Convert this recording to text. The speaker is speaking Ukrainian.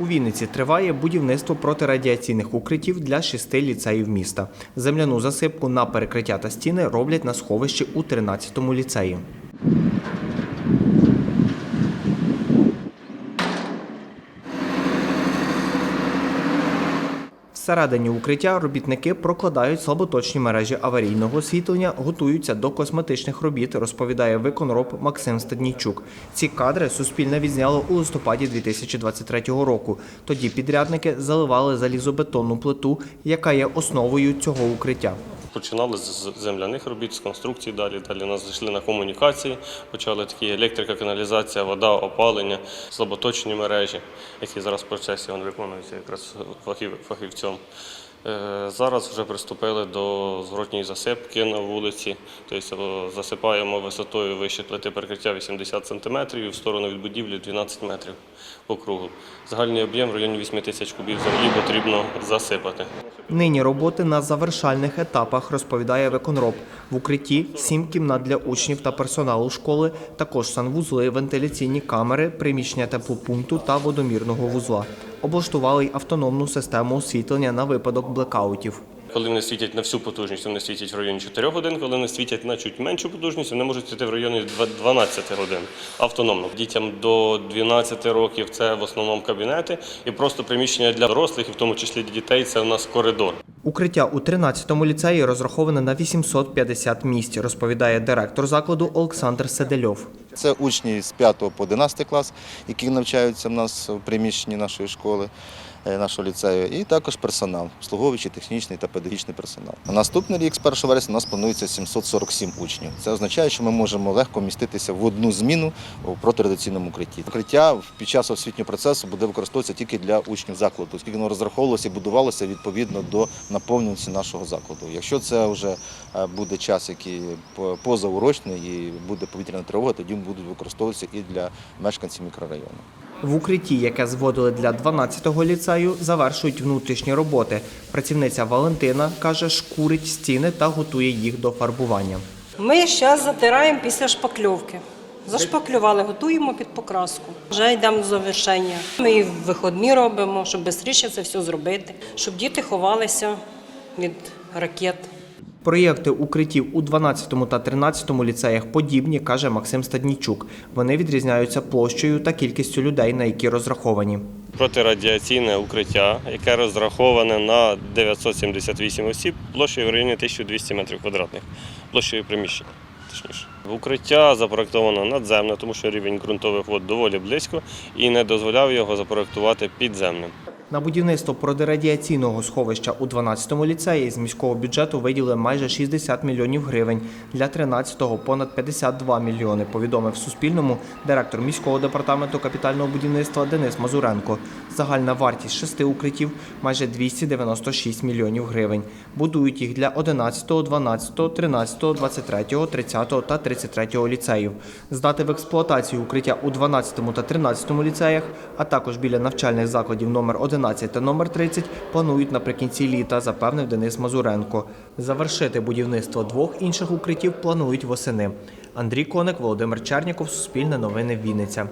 У Вінниці триває будівництво протирадіаційних укриттів для шести ліцеїв міста. Земляну засипку на перекриття та стіни роблять на сховищі у 13-му ліцеї. Всередині укриття робітники прокладають слаботочні мережі аварійного освітлення, готуються до косметичних робіт, розповідає виконроб Максим Стаднійчук. Ці кадри Суспільне відзняло у листопаді 2023 року. Тоді підрядники заливали залізобетонну плиту, яка є основою цього укриття. Починали з земляних робіт, з конструкцій далі. Далі нас зайшли на комунікації, почали такі електрика, каналізація, вода, опалення, слаботочні мережі, які зараз в процесі виконуються якраз фахів, фахівцем. Е, Зараз вже приступили до зворотньої засипки на вулиці, тобто е, засипаємо висотою вище плити перекриття 80 см і в сторону від будівлі 12 метрів по кругу. Загальний об'єм в районі 8 тисяч кубів землі потрібно засипати. Нині роботи на завершальних етапах, розповідає виконроб. В укритті сім кімнат для учнів та персоналу школи, також санвузли, вентиляційні камери, приміщення теплопункту та водомірного вузла. Облаштували й автономну систему освітлення на випадок блекаутів. Коли вони світять на всю потужність, вони світять в районі 4 годин. Коли вони світять на чуть меншу потужність, вони можуть світити в районі 12 годин автономно. Дітям до 12 років це в основному кабінети і просто приміщення для дорослих, і в тому числі для дітей, це у нас коридор. Укриття у 13-му ліцеї розраховане на 850 місць, розповідає директор закладу Олександр Седельов. Це учні з 5 по 11 клас, які навчаються в нас в приміщенні нашої школи, е, нашого ліцею, і також персонал, обслуговуючий, технічний та педагогічний персонал. На наступний рік, з 1 вересня, у нас планується 747 учнів. Це означає, що ми можемо легко вміститися в одну зміну у протирадіаційному укритті. Укриття під час освітнього процесу буде використовуватися тільки для учнів закладу, оскільки воно розраховувалося і будувалося відповідно до наповненості нашого закладу. Якщо це вже е, буде час, який позаурочний і буде повітряна тривога, тоді будуть використовуватися і для мешканців мікрорайону. В укритті, яке зводили для 12-го ліцею, завершують внутрішні роботи. Працівниця Валентина каже, шкурить стіни та готує їх до фарбування. Ми зараз затираємо після шпакльовки. Зашпаклювали, готуємо під покраску. Вже йдемо до завершення. Ми і виходні робимо, щоб швидше це все зробити, щоб діти ховалися від ракет. Проєкти укриттів у 12 та 13 ліцеях подібні, каже Максим Стаднічук. Вони відрізняються площею та кількістю людей, на які розраховані. Протирадіаційне укриття, яке розраховане на 978 осіб, площею в районі 1200 метрів квадратних, площею приміщення. Точніше. Укриття запроектовано надземне, тому що рівень ґрунтових вод доволі близько і не дозволяв його запроектувати підземним. На будівництво протирадіаційного сховища у 12-му ліцеї з міського бюджету виділили майже 60 мільйонів гривень. Для 13-го – понад 52 мільйони, повідомив Суспільному директор міського департаменту капітального будівництва Денис Мазуренко. Загальна вартість шести укриттів – майже 296 мільйонів гривень. Будують їх для 11-го, 12-го, 13-го, 23-го, 30-го та 33-го ліцеїв. Здати в експлуатацію укриття у 12-му та 13-му ліцеях, а також біля навчальних закладів номер 11 та номер 30 планують наприкінці літа, запевнив Денис Мазуренко. Завершити будівництво двох інших укриттів планують восени. Андрій Коник, Володимир Черніков, Суспільне новини Вінниця.